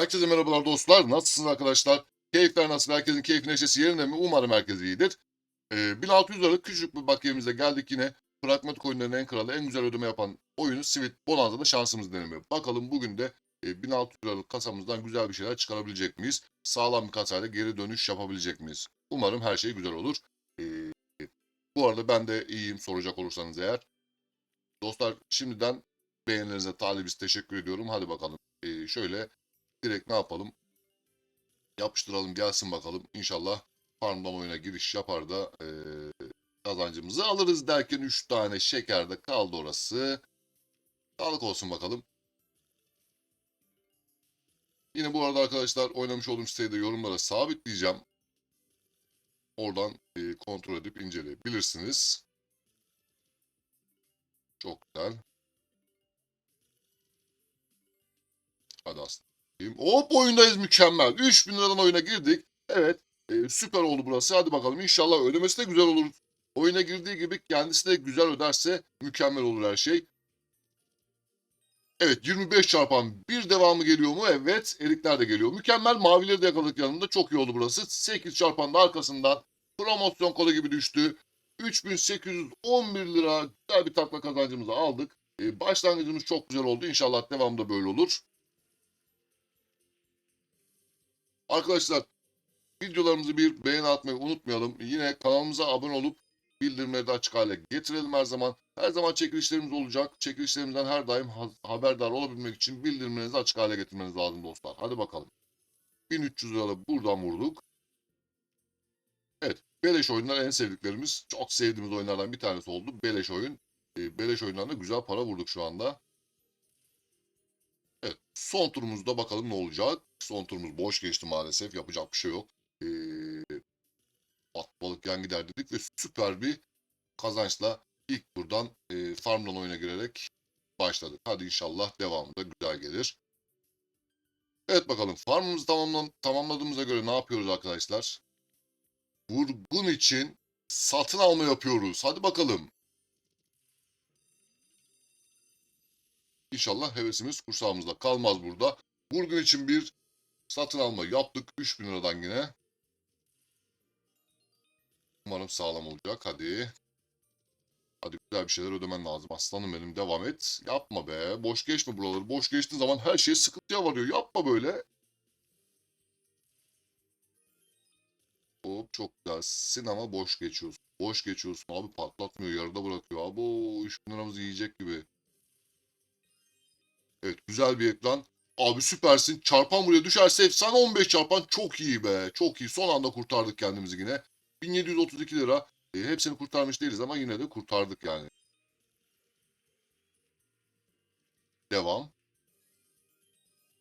Herkese merhabalar dostlar. Nasılsınız arkadaşlar? Keyifler nasıl? Herkesin keyfi neşesi yerinde mi? Umarım herkes iyidir. Ee, 1600 liralık küçük bir bakiyemize geldik yine. Pragmatik oyunların en kralı, en güzel ödeme yapan oyunu Sweet Bonanza'da şansımız denemiyor. Bakalım bugün de e, 1600 liralık kasamızdan güzel bir şeyler çıkarabilecek miyiz? Sağlam bir kasayla geri dönüş yapabilecek miyiz? Umarım her şey güzel olur. Ee, bu arada ben de iyiyim soracak olursanız eğer. Dostlar şimdiden beğenilerinize talibiz. Teşekkür ediyorum. Hadi bakalım. Ee, şöyle direkt ne yapalım? Yapıştıralım gelsin bakalım. İnşallah farmdan oyuna giriş yapar da eee, kazancımızı alırız derken 3 tane şeker de kaldı orası. Sağlık olsun bakalım. Yine bu arada arkadaşlar oynamış olduğum siteyi de yorumlara sabitleyeceğim. Oradan eee, kontrol edip inceleyebilirsiniz. Çok güzel. Hadi aslanım. Hop oyundayız mükemmel. 3000 liradan oyuna girdik. Evet e, süper oldu burası. Hadi bakalım inşallah ödemesi de güzel olur. Oyuna girdiği gibi kendisi de güzel öderse mükemmel olur her şey. Evet 25 çarpan bir devamı geliyor mu? Evet erikler de geliyor. Mükemmel mavileri de yakaladık yanında. Çok iyi oldu burası. 8 çarpan da arkasından promosyon kodu gibi düştü. 3811 lira güzel bir takla kazancımızı aldık. E, başlangıcımız çok güzel oldu. İnşallah devamında böyle olur. Arkadaşlar videolarımızı bir beğeni atmayı unutmayalım. Yine kanalımıza abone olup bildirimleri de açık hale getirelim her zaman. Her zaman çekilişlerimiz olacak. Çekilişlerimizden her daim ha- haberdar olabilmek için bildirimlerinizi açık hale getirmeniz lazım dostlar. Hadi bakalım. 1300 lira da buradan vurduk. Evet. Beleş oyunlar en sevdiklerimiz. Çok sevdiğimiz oyunlardan bir tanesi oldu. Beleş oyun. E, Beleş oyunlarında güzel para vurduk şu anda. Evet. Son turumuzda bakalım ne olacak. Son turumuz boş geçti maalesef. Yapacak bir şey yok. Ee, at balık yan gider dedik ve süper bir kazançla ilk turdan e, farmdan oyuna girerek başladık. Hadi inşallah devamında güzel gelir. Evet bakalım farmımızı tamamlan tamamladığımıza göre ne yapıyoruz arkadaşlar? Vurgun için satın alma yapıyoruz. Hadi bakalım. İnşallah hevesimiz kursağımızda kalmaz burada. Vurgun için bir satın alma yaptık. 3000 liradan yine. Umarım sağlam olacak. Hadi. Hadi güzel bir şeyler ödemen lazım. Aslanım benim devam et. Yapma be. Boş geçme buraları. Boş geçtiğin zaman her şey sıkıntıya varıyor. Yapma böyle. Hop çok güzelsin ama boş geçiyorsun. Boş geçiyorsun abi patlatmıyor. Yarıda bırakıyor. Abo 3000 liramızı yiyecek gibi. Evet güzel bir ekran. Abi süpersin. Çarpan buraya düşerse efsane 15 çarpan çok iyi be. Çok iyi. Son anda kurtardık kendimizi yine. 1732 lira. E, hepsini kurtarmış değiliz ama yine de kurtardık yani. Devam.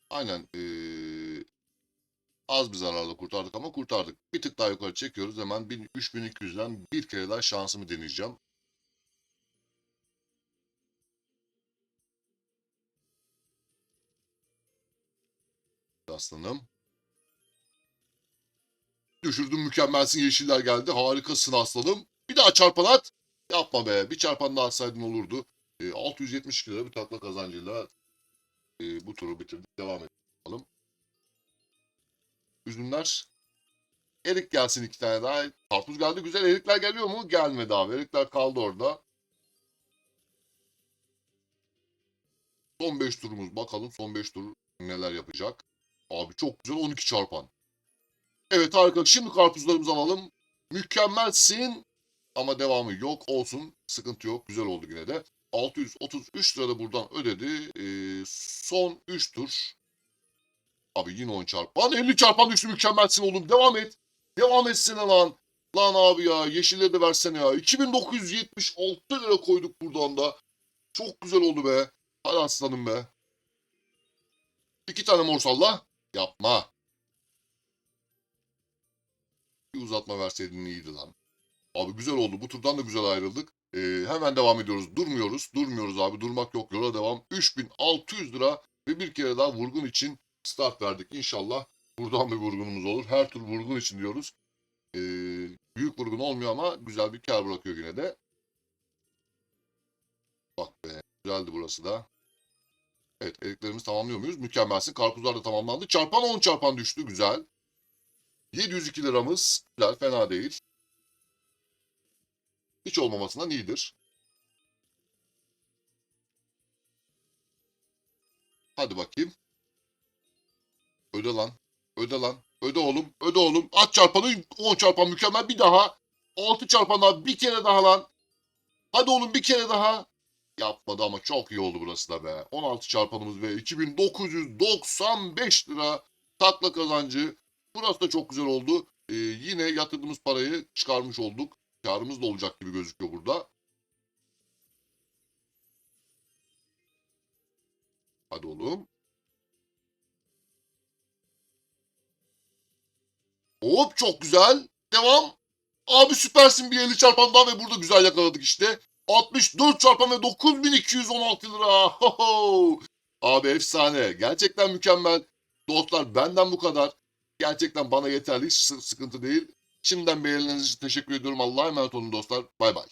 Aynen. e, az bir zararla kurtardık ama kurtardık. Bir tık daha yukarı çekiyoruz. Hemen 1000 3200'den bir kere daha şansımı deneyeceğim. Aslanım. Düşürdüm mükemmelsin yeşiller geldi. Harikasın aslanım. Bir daha çarpan at. Yapma be. Bir çarpan daha atsaydın olurdu. E, 672 lira bir takla kazancıyla e, bu turu bitirdik. Devam edelim. Üzümler. Erik gelsin iki tane daha. Karpuz geldi güzel. Erikler geliyor mu? Gelmedi abi. Erikler kaldı orada. Son 5 turumuz. Bakalım son 5 tur neler yapacak. Abi çok güzel 12 çarpan. Evet harika. Şimdi karpuzlarımızı alalım. Mükemmelsin. Ama devamı yok. Olsun. Sıkıntı yok. Güzel oldu yine de. 633 lira da buradan ödedi. Ee, son 3 tur. Abi yine 10 çarpan. 50 çarpan düştü. Mükemmelsin oğlum. Devam et. Devam etsene lan. Lan abi ya. Yeşilleri de versene ya. 2976 lira koyduk buradan da. Çok güzel oldu be. Hadi aslanım be. İki tane mor salla. Yapma. Bir uzatma verseydin iyiydi lan. Abi güzel oldu. Bu turdan da güzel ayrıldık. Ee, hemen devam ediyoruz. Durmuyoruz. Durmuyoruz abi. Durmak yok. Yola devam. 3600 lira ve bir kere daha vurgun için start verdik. İnşallah buradan bir vurgunumuz olur. Her tur vurgun için diyoruz. Ee, büyük vurgun olmuyor ama güzel bir kar bırakıyor yine de. Bak be. Güzeldi burası da. Evet eriklerimizi tamamlıyor muyuz? Mükemmelsin. Karpuzlar da tamamlandı. Çarpan 10 çarpan düştü. Güzel. 702 liramız. Güzel. Fena değil. Hiç olmamasından iyidir. Hadi bakayım. Öde lan. Öde lan. Öde oğlum. Öde oğlum. At çarpanı 10 çarpan mükemmel. Bir daha. 6 çarpan daha. Bir kere daha lan. Hadi oğlum bir kere daha. Yapmadı ama çok iyi oldu burası da be. 16 çarpanımız ve 2995 lira takla kazancı. Burası da çok güzel oldu. Ee, yine yatırdığımız parayı çıkarmış olduk. Karımız da olacak gibi gözüküyor burada. Hadi oğlum. Hop çok güzel. Devam. Abi süpersin bir 50 çarpan daha ve burada güzel yakaladık işte. 64 çarpan ve 9216 lira. Hoho. Abi efsane. Gerçekten mükemmel. Dostlar benden bu kadar. Gerçekten bana yeterli. Hiç sı- sıkıntı değil. Şimdiden beğenileriniz için teşekkür ediyorum. Allah'a emanet olun dostlar. Bay bay.